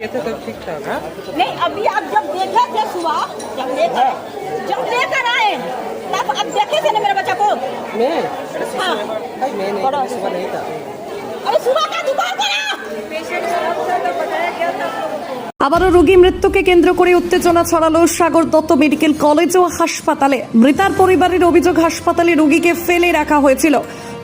ये तो सब ठीक ठाक है नहीं अभी आप जब देखे थे सुबह जब लेकर जब लेकर आए तब अब देखे थे ना मेरे बच्चा को मैं हाँ भाई मैं नहीं बड़ा मैं सुबह नहीं था अरे सुबह का दुकान करा আবারও রোগী মৃত্যুকে কেন্দ্র করে উত্তেজনা ছড়ালো সাগর দত্ত মেডিকেল কলেজ ও হাসপাতালে মৃতার পরিবারের অভিযোগ হাসপাতালে রোগীকে ফেলে রাখা হয়েছিল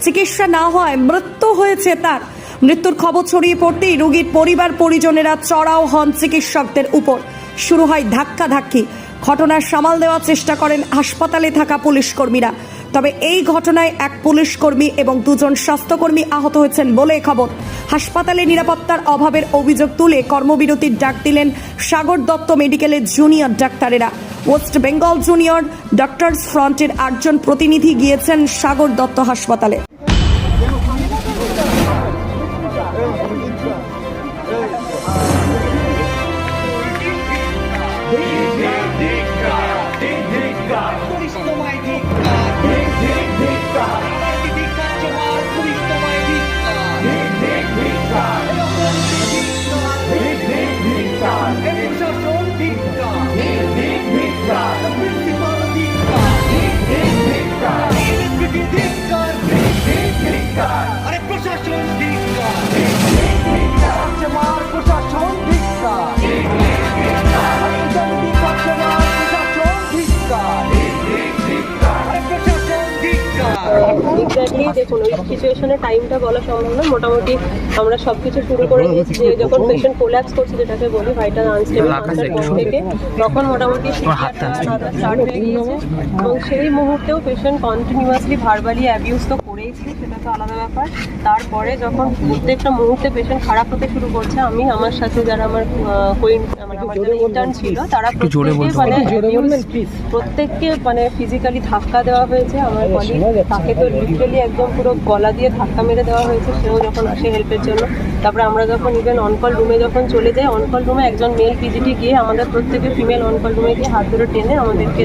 চিকিৎসা না হওয়ায় মৃত্যু হয়েছে তার মৃত্যুর খবর ছড়িয়ে পড়তেই রোগীর পরিবার পরিজনেরা চড়াও হন চিকিৎসকদের উপর। শুরু হয় ধাক্কা ধাক্কি ঘটনার সামাল দেওয়ার চেষ্টা করেন হাসপাতালে থাকা পুলিশ কর্মীরা। তবে এই ঘটনায় এক পুলিশ কর্মী এবং দুজন স্বাস্থ্যকর্মী আহত হয়েছেন বলে খবর। হাসপাতালে নিরাপত্তার অভাবের অভিযোগ তুলে কর্মবিরতির ডাক দিলেন সাগর দত্ত মেডিকেলের জুনিয়র ডাক্তারেরা। ওয়েস্ট বেঙ্গল জুনিয়র ডক্টরস ফ্রন্টের আটজন প্রতিনিধি গিয়েছেন সাগর দত্ত হাসপাতালে। দেখুন ওই সিচুয়েশনের টাইমটা বলা সম্ভব না মোটামুটি আমরা সবকিছু শুরু করে দিয়েছি যে যখন পেশেন্ট কোল্যাপস করছে যেটাকে বলি ভাইটাল আনস্টেবল থেকে তখন মোটামুটি স্টার্ট হয়ে গিয়েছে। এবং সেই মুহূর্তেও পেশেন্ট কন্টিনিউয়াসলি ভার্বালি অ্যাবিউজ তো করেইছে সেটা তো আলাদা ব্যাপার। তারপরে যখন প্রত্যেকটা মুহূর্তে পেশেন্ট খারাপ হতে শুরু করছে আমি আমার সাথে যারা আমার কোইন মানে যারা ইন্টার্ন ছিল। তারা প্রত্যেকে মানে প্রত্যেককে মানে ফিজিক্যালি ধাক্কা দেওয়া হয়েছে। আমার কলিগ তাকে তো লিটারালি একদম পুরো গলা দিয়ে ধাক্কা মেরে দেওয়া হয়েছে। সেও যখন আসে হেল্পের জন্য। তারপরে আমরা যখন ইভেন অনকল রুমে যখন চলে যাই অনকল রুমে একজন মেল পিজিটি গিয়ে আমাদের প্রত্যেকে ফিমেল অনকল রুমে গিয়ে হাত ধরে টেনে আমাদেরকে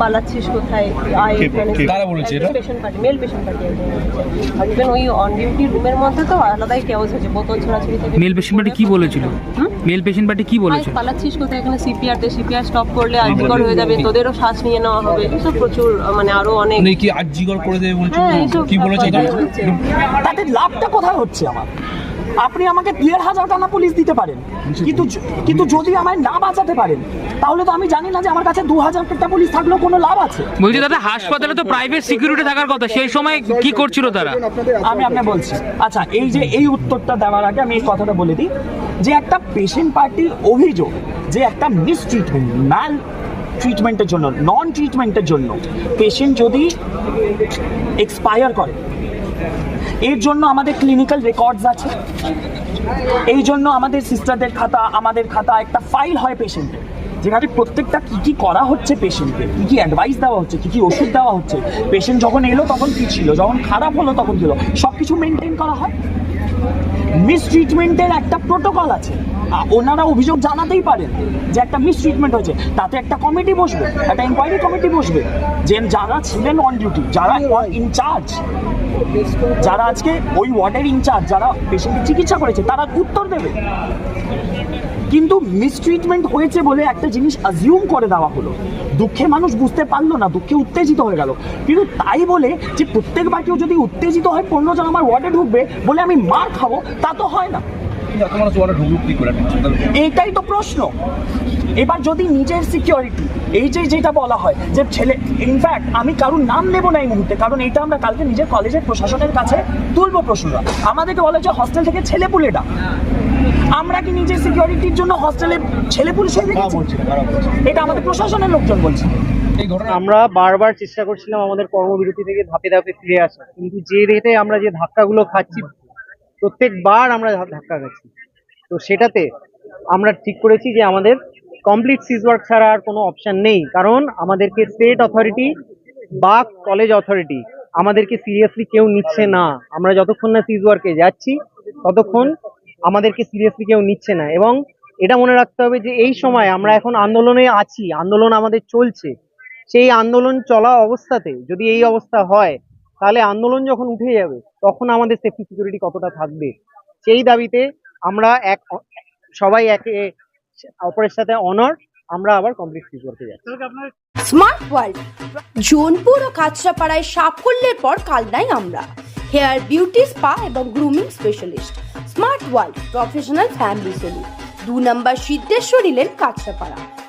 পালাচ্ছিস কোথায়? আয় এটা? Patient party male patient party আর ইভেন ওই অন ডিউটি রুমের মধ্যে তো আলাদাই কেওয়াজ হয়েছে। বোতল ছোড়াছুড়ি থেকে মেল পেশেন্ট পার্টি কি বলেছিল? হুম? মেল পেশেন্ট পার্টি কি আয়, বলেছে পালাচ্ছিস কোথায়? এখানে সিপিআর তে সিপিআর স্টপ করলে আর্জিকর হয়ে যাবে তোদেরও শ্বাস নিয়ে নেওয়া হবে। এসব প্রচুর মানে আরও অনেক উনি কি আর্জিকর করে দেবে বলছেন হ্যাঁ এইসব কি বলেছে। তাতে লাভটা কোথায় হচ্ছে আমার? আপনি আমাকে দেড় হাজার টাকা পুলিশ দিতে পারেন। কিন্তু কিন্তু যদি আমায় না বাঁচাতে পারেন তাহলে তো আমি জানি না যে আমার কাছে দু হাজার টাকা পুলিশ থাকলেও কোনো লাভ আছে। বলছি দাদা হাসপাতালে তো প্রাইভেট সিকিউরিটি থাকার কথা সেই সময় কি করছিল তারা? আমি আপনাকে বলছি। আচ্ছা এই যে এই উত্তরটা দেওয়ার আগে আমি এই কথাটা বলে দিই যে একটা পেশেন্ট পার্টির অভিযোগ যে একটা মিসট্রিটমেন্ট ম্যাল ট্রিটমেন্টের জন্য নন ট্রিটমেন্টের জন্য পেশেন্ট যদি এক্সপায়ার করে এর জন্য আমাদের ক্লিনিক্যাল রেকর্ডস আছে। এই জন্য আমাদের সিস্টারদের খাতা, আমাদের খাতা একটা ফাইল হয় পেশেন্টের যেখানে প্রত্যেকটা কী কী করা হচ্ছে পেশেন্টকে কী কী অ্যাডভাইস দেওয়া হচ্ছে, কী কী ওষুধ দেওয়া হচ্ছে। পেশেন্ট যখন এলো তখন কী ছিল, যখন খারাপ হলো তখন ছিল সব কিছু মেনটেন করা হয়। মিস ট্রিটমেন্টের একটা প্রোটোকল আছে। ওনারা অভিযোগ জানাতেই পারেন যে একটা মিসট্রিটমেন্ট হয়েছে। তাতে একটা কমিটি বসবে, একটা ইনকোয়ারি কমিটি বসবে যে যারা ছিলেন অন ডিউটি যারা ইনচার্জ যারা আজকে ওই ওয়ার্ডের ইনচার্জ যারা পেশেন্টের চিকিৎসা করেছে, তারা উত্তর দেবে। কিন্তু মিসট্রিটমেন্ট হয়েছে বলে একটা জিনিস অ্যাজিউম করে দেওয়া হলো। দুঃখে মানুষ বুঝতে পারল না, দুঃখে উত্তেজিত হয়ে গেল। কিন্তু তাই বলে যে প্রত্যেকবার কেউ যদি উত্তেজিত হয়, পনেরো জন আমার ওয়ার্ডে ঢুকবে বলে আমি মার খাব, তা তো হয় না। এত মানুষ ওয়ার্ডে ঢুকলো কি করে? এইটাই তো প্রশ্ন। এবার যদি নিজের সিকিউরিটি এই যে যেটা বলা হয় যে ছেলে ইনফ্যাক্ট আমি কারোর নাম নেব না এই মুহূর্তে কারণ এটা আমরা কালকে নিজের কলেজের প্রশাসনের কাছে তুলবো প্রশ্নটা। আমাদেরকে বলে যে হস্টেল থেকে ছেলে পুলে ডাক আমরা কি নিজের সিকিউরিটির জন্য হস্টেলে ছেলে পুলিশ হয়ে গেছি এটা আমাদের প্রশাসনের লোকজন বলছে। আমরা বারবার চেষ্টা করছিলাম আমাদের কর্মবিরতি থেকে ধাপে ধাপে ফিরে আসা কিন্তু যে রেটে আমরা যে ধাক্কাগুলো খাচ্ছি প্রত্যেকবার আমরা ধাক্কা খাচ্ছি। তো সেটাতে আমরা ঠিক করেছি যে আমাদের কমপ্লিট সিজ ওয়ার্ক ছাড়া আর কোনো অপশান নেই। কারণ আমাদেরকে স্টেট অথরিটি বা কলেজ অথরিটি আমাদেরকে সিরিয়াসলি কেউ নিচ্ছে না। আমরা যতক্ষণ না সিজ ওয়ার্কে যাচ্ছি, ততক্ষণ আমাদেরকে সিরিয়াসলি কেউ নিচ্ছে না। এবং এটা মনে রাখতে হবে যে এই সময় আমরা এখন আন্দোলনে আছি, আন্দোলন আমাদের চলছে। সেই আন্দোলন চলা অবস্থাতে যদি এই অবস্থা হয়, তাহলে আন্দোলন যখন উঠে যাবে তখন আমাদের সেফটি সিকিউরিটি কতটা থাকবে? সেই দাবিতে আমরা এক সবাই একে অপরের সাথে অনর আমরা আবার কমপ্লিট ফিল করতে যাচ্ছি। স্মার্ট ওয়ার্ল্ড জোনপুর ও কাঁচরাপাড়ায় সাফল্যের পর কালনাই আমরা। হেয়ার বিউটি স্পা এবং grooming specialist smart world professional family salon দু নম্বর সিদ্ধেশ্বরী লেন কাঁচরাপাড়া।